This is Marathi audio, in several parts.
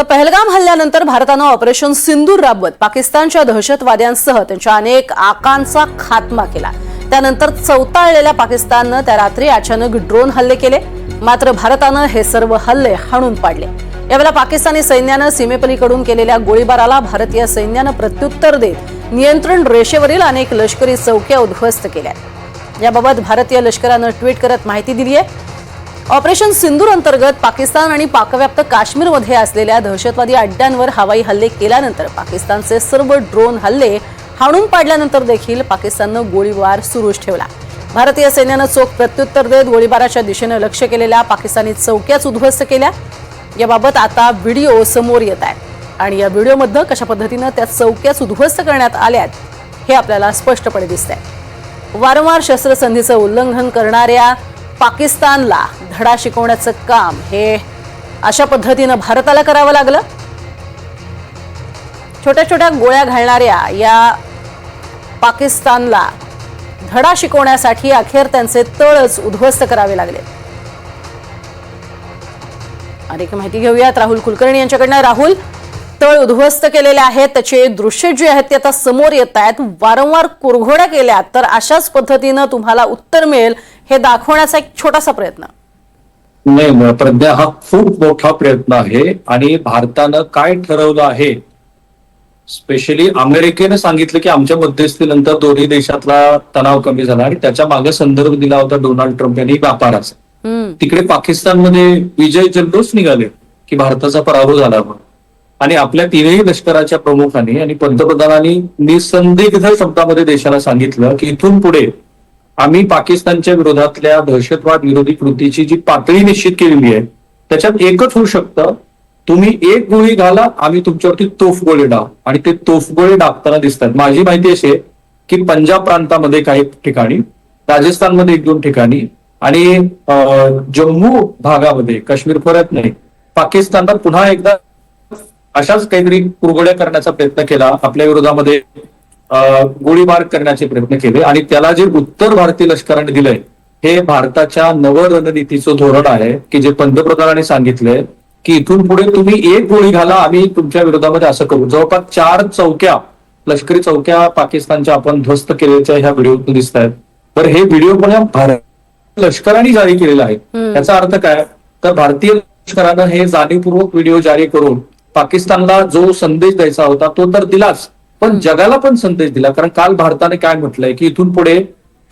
तर पहलगाम हल्ल्यानंतर भारतानं ऑपरेशन सिंदूर राबवत पाकिस्तानच्या दहशतवाद्यांसह त्यांच्या अनेक आकांचा खात्मा केला. त्यानंतर चौताळलेल्या पाकिस्ताननं त्या रात्री अचानक ड्रोन हल्ले केले. मात्र भारतानं हे सर्व हल्ले हाणून पाडले. यावेळेला पाकिस्तानी सैन्यानं सीमेपलीकडून केलेल्या गोळीबाराला भारतीय सैन्यानं प्रत्युत्तर देत नियंत्रण रेषेवरील अनेक लष्करी चौक्या उद्ध्वस्त केल्या. याबाबत भारतीय लष्करानं ट्विट करत माहिती दिली आहे ऑपरेशन सिंदूर अंतर्गत पाकिस्तान आणि पाकव्याप्त काश्मीरमध्ये असलेल्या दहशतवादी अड्ड्यांवर हवाई हल्ले केल्यानंतर पाकिस्तानचे सर्व ड्रोन हल्ले हाणून पाडल्यानंतर देखील पाकिस्ताननं गोळीबार सुरूच ठेवला. भारतीय सैन्यानं चोख प्रत्युत्तर देत गोळीबाराच्या दिशेनं लक्ष केलेल्या पाकिस्तानी चौक्याच उद्ध्वस्त केल्या. याबाबत आता व्हिडिओ समोर येत आहे आणि या व्हिडिओमधनं कशा पद्धतीनं त्या चौक्याच उद्ध्वस्त करण्यात आल्यात हे आपल्याला स्पष्टपणे दिसतंय. वारंवार शस्त्रसंधीचं उल्लंघन करणाऱ्या पाकिस्तानला धडा शिकवण्याचं काम हे अशा पद्धतीनं भारताला करावं लागलं? छोट्या छोट्या गोळ्या घालणाऱ्या या पाकिस्तानला धडा शिकवण्यासाठी अखेर त्यांचे तळच उद्ध्वस्त करावे लागले. अधिक माहिती घेऊयात राहुल कुलकर्णी यांच्याकडनं. राहुल तळ उद्ध्वस्त केलेले आहेत. त्याचे दृश्य जे आहेत ते आता समोर येत आहेत. वारंवार कुरघोड्या केल्या तर अशाच पद्धतीनं तुम्हाला उत्तर मिळेल. हे दाखवण्याचा एक छोटासा प्रयत्न. नाही प्रज्ञा हा खूप मोठा प्रयत्न आहे. आणि भारतानं काय ठरवलं आहे? स्पेशली अमेरिकेने सांगितलं की आमच्या मध्यस्थीनंतर दोन्ही देशातला तणाव कमी झाला. आणि त्याच्यामागे संदर्भ दिला होता डोनाल्ड ट्रम्प यांनी व्यापाराचा. तिकडे पाकिस्तानमध्ये विजय जल्लोष निघाले की भारताचा पराभव झाला म्हणून. आणि आपल्या तीनही लष्कराच्या प्रमुखांनी आणि पंतप्रधानांनी निसंदिग्ध शब्दामध्ये देशाला सांगितलं की इथून पुढे आम्ही पाकिस्तानच्या विरोधातल्या दहशतवाद विरोधी कृतीची जी पातळी निश्चित केलेली आहे त्याच्यात एकच होऊ शकतं तुम्ही एक गोळी घाला आम्ही तुमच्यावरती तोफ गोळी डाव. आणि ते तोफ डाकताना डागताना दिसतात. माझी माहिती अशी आहे की पंजाब प्रांतामध्ये काही ठिकाणी राजस्थानमध्ये एक दोन ठिकाणी आणि जम्मू भागामध्ये काश्मीर खोऱ्यात नाही पाकिस्तानला पुन्हा एकदा अशाच काहीतरी कुरगोड्या करण्याचा प्रयत्न केला. आपल्या विरोधामध्ये गोळीबार करण्याचे प्रयत्न केले आणि त्याला जे उत्तर भारतीय लष्कराने दिलंय हे भारताच्या नव रणनीतीचं धोरण आहे की जे पंतप्रधानांनी सांगितलंय की इथून पुढे तुम्ही एक गोळी घाला आम्ही तुमच्या विरोधामध्ये असं करू. जवळपास चार चौक्या लष्करी चौक्या पाकिस्तानच्या आपण ध्वस्त केल्याच्या ह्या व्हिडिओतून दिसत आहेत तर हे व्हिडिओ पण भारत लष्कराने जारी केलेला आहे. हम्म. याचा अर्थ काय? तर भारतीय लष्करानं हे जाणीवपूर्वक व्हिडिओ जारी करून पाकिस्तानला जो संदेश द्यायचा होता तो तर दिलाच पण जगाला पण संदेश दिला. कारण काल भारताने काय म्हटलंय की इथून पुढे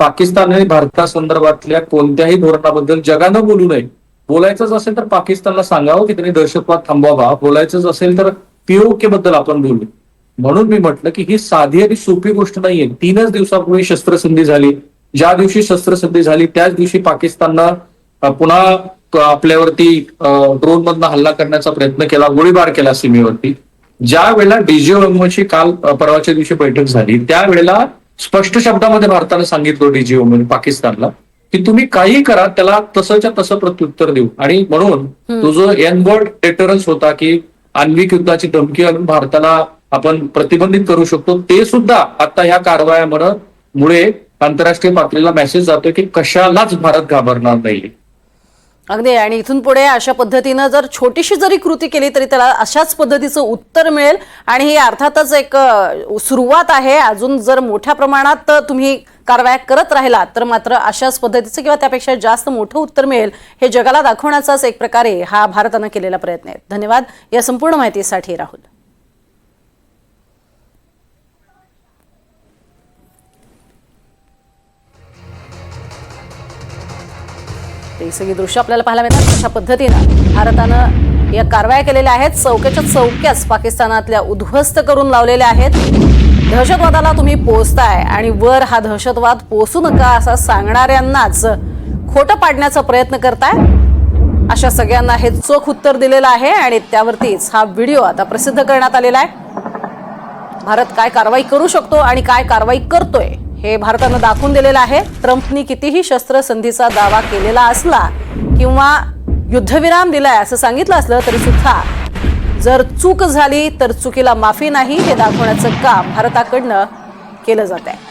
पाकिस्तान आणि भारतासंदर्भातल्या कोणत्याही धोरणाबद्दल जगानं बोलू नये. बोलायचंच असेल तर पाकिस्तानला सांगावं की त्यांनी दहशतवाद थांबवावा. बोलायचंच असेल तर पीओके बद्दल आपण बोलू म्हणून मी म्हटलं की ही साधी आणि सोपी गोष्ट नाहीये. तीनच दिवसापूर्वी शस्त्रसंधी झाली. ज्या दिवशी शस्त्रसंधी झाली त्याच दिवशी पाकिस्ताननं पुन्हा आपल्यावरती ड्रोन मधनं हल्ला करण्याचा प्रयत्न केला गोळीबार केला सीमेवरती. ज्या वेळेला डीजीओएमओची काल परवाच्या दिवशी बैठक झाली त्यावेळेला स्पष्ट शब्दामध्ये भारतानं सांगितलं डीजीओएम पाकिस्तानला की तुम्ही काही करा त्याला तसंच्या तसं प्रत्युत्तर देऊ. आणि म्हणून तो जो एन वर्ड टेटरन्स होता की आण्विक युद्धाची धमकी आणून भारताला आपण प्रतिबंधित करू शकतो ते सुद्धा आता ह्या कारवायामुळे मुळे आंतरराष्ट्रीय पातळीला मेसेज जातोय की कशालाच भारत घाबरणार नाही अगदी आणि इथून पुढे अशा पद्धतीनं जर छोटीशी जरी कृती केली तरी त्याला अशाच पद्धतीचं उत्तर मिळेल. आणि ही अर्थातच एक सुरुवात आहे. अजून जर मोठ्या प्रमाणात तुम्ही कारवाया करत राहिलात तर मात्र अशाच पद्धतीचं किंवा त्यापेक्षा जास्त मोठं उत्तर मिळेल हे जगाला दाखवण्याचाच एक प्रकारे हा भारतानं केलेला प्रयत्न आहे. धन्यवाद. या संपूर्ण माहितीसाठी राहुल. ते सगळी दृश्य आपल्याला पाहायला मिळतात. अशा पद्धतीनं भारतानं या कारवाया केलेल्या आहेत? चौक्याच्या चौक्याच पाकिस्तानातल्या उद्ध्वस्त करून लावलेल्या आहेत. दहशतवादाला तुम्ही पोचताय आणि वर हा दहशतवाद पोचू नका असा सांगणाऱ्यांनाच खोटं पाडण्याचा प्रयत्न करताय. अशा सगळ्यांना हे चोख उत्तर दिलेलं आहे आणि त्यावरतीच हा व्हिडिओ आता प्रसिद्ध करण्यात आलेला आहे. भारत काय कारवाई करू शकतो आणि काय कारवाई करतोय? हे भारतानं दाखवून दिलेलं आहे. ट्रम्पनी कितीही शस्त्रसंधीचा दावा केलेला असला किंवा युद्धविराम दिलाय असं सांगितलं असलं तरी सुद्धा जर चूक झाली तर चुकीला माफी नाही हे दाखवण्याचं काम भारताकडनं केलं जात आहे